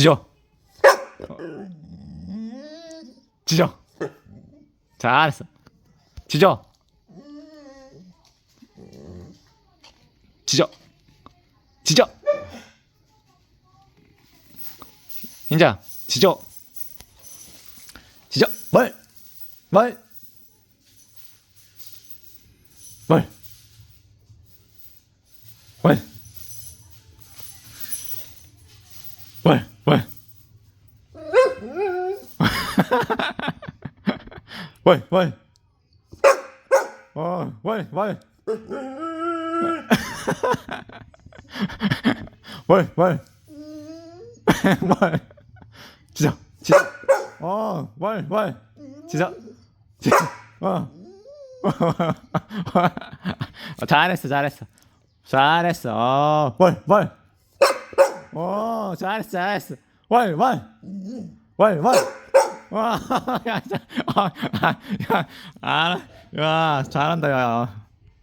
지져. 지져. 잘했어. 지져. 지져. 지져. 인자, 지져. 지져. 뭘? 뭘? 뭘? 뭘? 뭘? 왜? 왜? 왜? 어, 왜? 왜? 왜? 왜? 왜? 진짜, 진짜. 어, 왜? 왜? 진짜, 진짜. 어. 잘했어, 잘했어, 잘했어. 어, 왜? 왜? 어, 잘했어, 잘했어. 뭘? 뭘? 뭘? 뭘? 와, 야, 야, 야, 아, 야, 잘한다, 야.